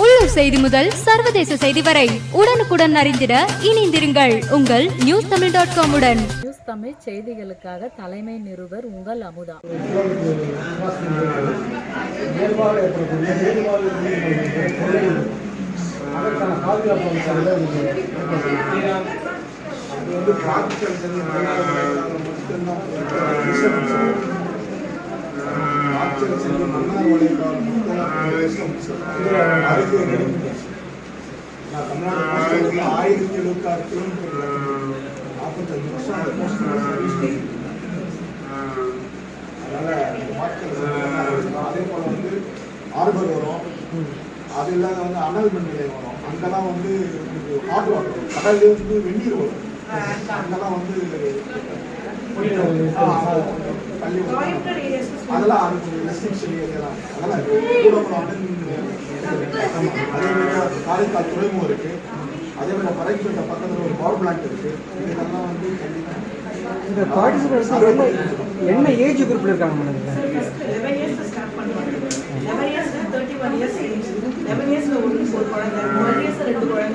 உள்ளூர் செய்தி முதல் சர்வதேச செய்தி வரை உடனுக்குடன் அறிந்திட இணைந்திருங்கள் உங்கள் நியூஸ் தமிழ் டாட் காம் உடன். நியூஸ் தமிழ் செய்திகளுக்காக தலைமை நிருபர் உங்கள் அமுதா. அதற்கான பாதுகாப்பு அது வந்து மட்டும்தான் காய்ச்சல் சென்று மன்னார் வளைக்கால் ஆயிரத்தி நான் தமிழ்நாடு ஆயிரத்தி எழுபத்தி ஆறு கிலோமீட்டர் நாற்பத்தஞ்சு வருஷம் அந்த போஸ்ட் சர்வீஸ் அதனால. அதே போல வந்து ஆர்பர் வரும். அது இல்லாத வந்து அனல் மின் நிலையம் வரும். அங்கெல்லாம் வந்து ஹாட் வாட்டர் கடல்ல இருந்து வெந்நீர் வரும். அங்கெல்லாம் வந்து வரும். அதெல்லாம் அது கொஞ்சம் ரெஸ்ட்ரிக்ஷன் ஏரியா தான் அதெல்லாம் அதே மாதிரி காரைக்கால் துறைமுகம் இருக்கு. அதே மாதிரி பறைக்கப்பட்ட பக்கத்தில் ஒரு பவர் பிளான்ட் இருக்கு. இதெல்லாம் வந்து இந்த பார்ட்டிசிபேட்ஸ் என்ன என்ன ஏஜ் குரூப்ல இருக்காங்க மேடம்? லெவன் இயர்ஸ் ஸ்டார்ட் பண்ணுவாங்க. Eleven years thirty one years age eleven இயர்ஸ்ல ஒரு குழந்தை டுவெல் இயர்ஸ்ல ரெண்டு குழந்தைங்க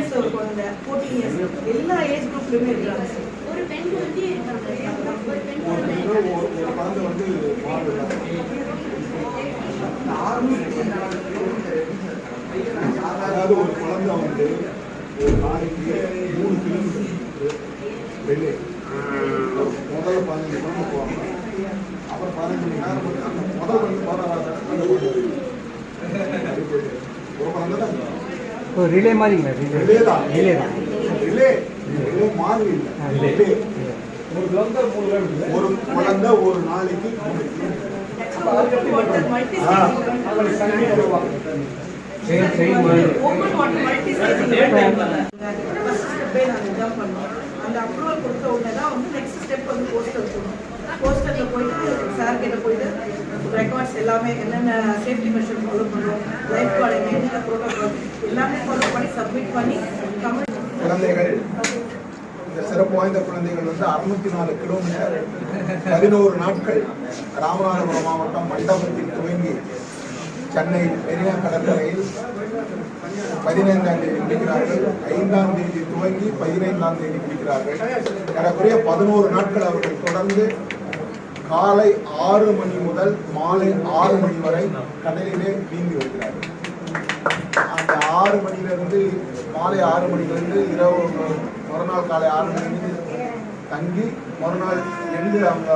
இயர்ஸ்ல ஒரு குழந்தை ஃபோர்டீன் இயர்ஸ் எல்லா ஏஜ் குரூப்லயுமே இருக்காங்க. சார் ஒரு பெண் குழந்தை அதாவது ஒரு குழந்தை வந்து ஒரு நாளைக்கு மூணு கிலோமீட்டர் வெளியே. முதல்ல பதினஞ்சு கிலோமீட்டர் போவாங்க. அப்புறம் பதினஞ்சு மணி நேரம் வந்து அந்த முதல் வந்து குழந்தை. ஒரு குழந்தை தான். ஓ ரிலே மாதிரிங்களா? ரிலே ரிலே தான். ரிலே தான். ரிலே ரிலே மாதிரி இல்லை. ரிலே. ஒரு குழந்தை மூணு கிலோமீட்டர் ஒரு குழந்தை ஒரு நாளைக்கு அந்த அப்ரூவல் கொடுத்த உடனே தான் வந்து நெக்ஸ்ட் ஸ்டெப் வந்து போஸ்டர் போஸ்டரில் போயிட்டு சார் கிட்ட போயிட்டு ரெக்கார்ட்ஸ் எல்லாமே என்னென்ன சேஃப்டி மெஷர் ஃபாலோ பண்ணுறோம் லைஃப் கார்டு என்னென்ன ப்ரோட்டோகால் எல்லாமே ஃபாலோ பண்ணி சப்மிட் பண்ணி தமிழ் குழந்தைகள் இந்த சிறப்பு வாய்ந்த குழந்தைகள் வந்து அறுநூத்தி நாலு கிலோமீட்டர் பதினோரு நாட்கள் ராமநாதபுரம் மாவட்டம் மண்டபத்தில் துவங்கி சென்னை பெரியா கடற்கரையில் பதினைந்தாம் தேதி முடிக்கிறார்கள் ஐந்தாம் தேதி துவங்கி பதினைந்தாம் தேதி முடிக்கிறார்கள் எனக்குரிய பதினோரு நாட்கள் அவர்கள் தொடர்ந்து காலை ஆறு மணி முதல் மாலை ஆறு மணி வரை கடலிலே நீந்தி வருகிறார்கள் அந்த ஆறு மணிலிருந்து மாலை ஆறு மணிலிருந்து இரவு மறுநாள் காலை ஆறு மணிலிருந்து தங்கி மறுநாள் எங்கு அவங்க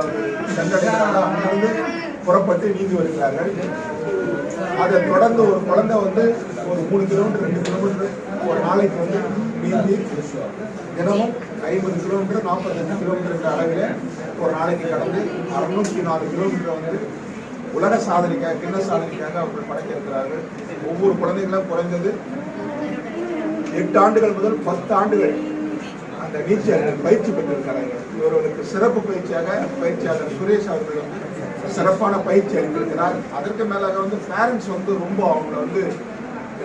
சென்றடைகிறாங்களோ அங்கிருந்து புறப்பட்டு நீந்தி வருகிறார்கள். அதை தொடர்ந்து ஒரு குழந்தை வந்து ஒரு மூணு கிலோமீட்டர் ரெண்டு கிலோமீட்டர் ஒரு நாளைக்கு வந்து தினமும் ஐம்பது கிலோமீட்டர் நாற்பத்தஞ்சு கிலோமீட்டர் அளவில் ஒரு நாளைக்கு கடந்து அறுநூற்றி நாலு கிலோமீட்டர் வந்து உலக சாதனைக்காக கிண்ண சாதனைக்காக அவர்கள் படைக்கிறார்கள் ஒவ்வொரு குழந்தைகளும் குறைந்தது எட்டு ஆண்டுகள் முதல் பத்து ஆண்டுகள் அந்த நீச்சல் பயிற்சி பெற்றிருக்கிறார்கள். இவர்களுக்கு சிறப்பு பயிற்சியாக பயிற்சியாளர் சுரேஷ் அவர்கள் வந்து சிறப்பான பயிற்சி அளித்திருக்கிறார். அதற்கு மேலாக வந்து பேரண்ட்ஸ் வந்து ரொம்ப அவங்கள வந்து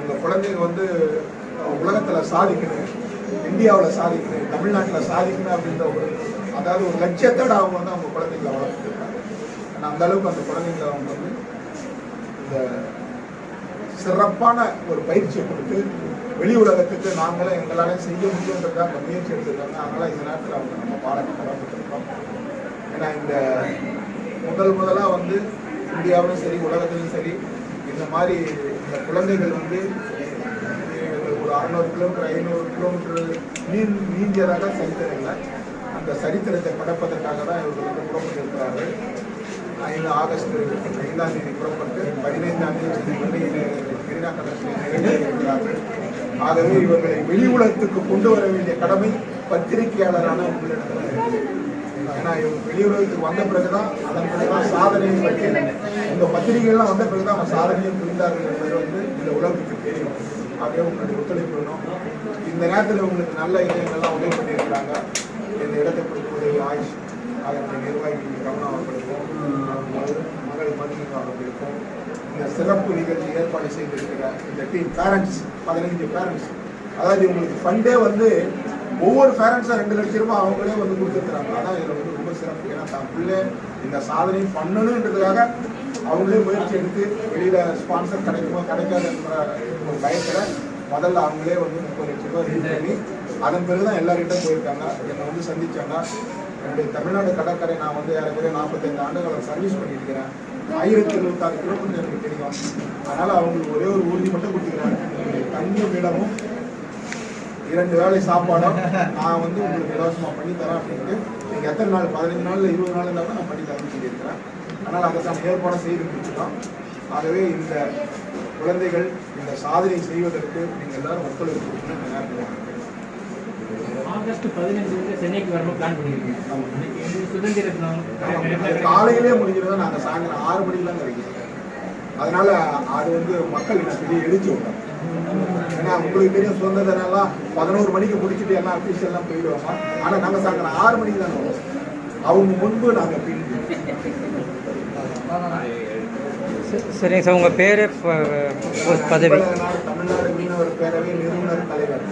இந்த குழந்தைங்க வந்து உலகத்துல சாதிக்கணும் இந்தியாவில் சாதிக்கணும் தமிழ்நாட்டில் சாதிக்கணும் அப்படின்ற ஒரு அதாவது ஒரு லட்சியத்தோட அவங்க வந்து அவங்க குழந்தைங்களை வளர்த்துருக்காங்க ஆனா, அந்த அளவுக்கு அந்த குழந்தைங்களை அவங்க வந்து இந்த சிறப்பான ஒரு பயிற்சியை கொடுத்து வெளி உலகத்துக்கு நாங்களும் எங்களால் செய்ய முடியுன்றதுக்காக அந்த முயற்சி எடுத்துருக்காங்க. அதனால இந்த நேரத்தில் அவங்க நம்ம பாடத்தை கடமைப்பட்டிருக்கோம் ஏன்னா இந்த முதல் முதலாக வந்து இந்தியாவிலும் சரி உலகத்திலும் சரி இந்த மாதிரி இந்த குழந்தைகள் வந்து அறநூறு கிலோமீட்டர் ஐநூறு கிலோமீட்டர் நீர் நீந்தியதாக சரித்திரங்கள் இல்லை அந்த சரித்திரத்தை படைப்பதற்காக தான் இவர்கள் வந்து புறப்பட்டிருக்கிறார்கள் ஐந்து ஆகஸ்ட் ஐந்தாம் தேதி புறப்பட்டு பதினைந்தாம் தேதி வந்து மெரினா ஆகவே இவர்களை வெளி உலகத்துக்கு கொண்டு வர வேண்டிய கடமை பத்திரிகையாளரான உங்களிடத்தில் ஏன்னா இவங்க வெளியுலகத்துக்கு வந்த பிறகுதான் அதன் பிறகுதான் சாதனையை பற்றி இந்த பத்திரிகைகள்லாம் வந்த பிறகுதான் அவங்க சாதனையும் புரிந்தார்கள் என்பது வந்து இந்த உலகத்துக்கு தெரியும். ஆகவே உங்களுடைய ஒத்துழைப்பு வேணும். இந்த நேரத்தில் உங்களுக்கு நல்ல இதயங்கள்லாம் உதவி பண்ணியிருக்கிறாங்க. இந்த இடத்தை கொடுக்க உதவி ஆயுஷ் அதனுடைய நிர்வாகி கவனம் அவர்களுக்கும் மகள் மதிப்பு அவர்களுக்கும் இந்த சிறப்பு நிகழ்ச்சி ஏற்பாடு செய்திருக்கிற இந்த டீம் பேரண்ட்ஸ் பதினைஞ்சு பேரண்ட்ஸ் அதாவது உங்களுக்கு ஃபண்டே வந்து ஒவ்வொரு பேரண்ட்ஸாக ரெண்டு லட்சம் ரூபாய் அவங்களே வந்து கொடுத்துருக்குறாங்க. அதான் இதில் வந்து ரொம்ப சிறப்பு. ஏன்னா தான் பிள்ளை இந்த சாதனையும் பண்ணணுன்றதுக்காக அவங்களே முயற்சி எடுத்து வெளியில் ஸ்பான்சர் கிடைக்குமா கிடைக்காதுன்ற ஒரு பயத்தில் முதல்ல அவங்களே வந்து முப்பது லட்ச ரூபாய் ரீட் பண்ணி அதன் பிறகு தான் எல்லார்கிட்ட போயிருக்காங்க. என்னை வந்து சந்தித்தாங்க என்னுடைய தமிழ்நாடு கடற்கரை நான் வந்து ஏறக்குறைய நாற்பத்தைந்து ஆண்டுகள் சர்வீஸ் பண்ணியிருக்கிறேன். ஆயிரத்தி எழுபத்தாறு கிலோமீட்டர் எனக்கு தெரியும். அதனால் அவங்களுக்கு ஒரே ஒரு உறுதி மட்டும் கொடுத்துக்கிறேன். உங்களுடைய தங்கும் இடமும் இரண்டு வேலை சாப்பாடும் நான் வந்து உங்களுக்கு இலவசமாக பண்ணி தரேன் அப்படின்ட்டு நீங்கள் எத்தனை நாள் பதினஞ்சு நாளில் இருபது நாள் இருந்தால் நான் பண்ணி தரேன்னு சொல்லியிருக்கிறேன். அதனால் அதற்கான ஏற்பாடு செய்து முடிச்சிட்டோம் ஆகவே இந்த குழந்தைகள் இந்த சாதனை செய்வதற்கு நீங்கள் எல்லாரும் ஒத்துழைப்பு கொடுக்கணும்னு இந்த நேரத்தில் நான் கேட்டுக்கிறேன். ஆகஸ்ட் பதினஞ்சுக்கு சென்னைக்கு வரணும் பிளான் பண்ணியிருக்கீங்க. சுதந்திர தினம். காலையிலே முடிஞ்சிருந்தா நாங்கள் சாயங்காலம் ஆறு மணிக்கெலாம் கிடைக்கும் அதனால அது வந்து மக்கள் என்ன பெரிய எழுச்சி விட்டோம் ஏன்னா உங்களுக்கு தெரியும் சுதந்திர தினம்லாம் பதினோரு மணிக்கு முடிச்சுட்டு எல்லாம் அஃபீஷியல்லாம் போயிடுவாங்க. ஆனால் நாங்கள் சாயங்காலம் ஆறு மணிக்கு தான் வருவோம். அவங்க முன்பு நாங்கள் பின் சரிங்க சார். உங்கள் பேர் பதவி நாடு தமிழ்நாடு மீனவர் பேரவை நிறுவனர் தலைவர்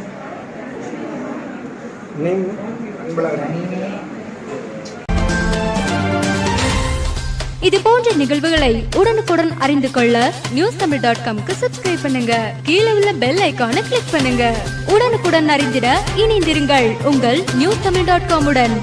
இது போன்ற நிகழ்வுகளை உடனுக்குடன் அறிந்து கொள்ள நியூஸ் தமிழ் டாட் காம்க்கு சப்ஸ்கிரைப் பண்ணுங்க. கீழே உள்ள பெல் ஐகானை கிளிக் பண்ணுங்க. உடனுக்குடன் அறிந்திட இணைந்திருங்கள் உங்கள் நியூஸ் தமிழ் டாட் காமுடன்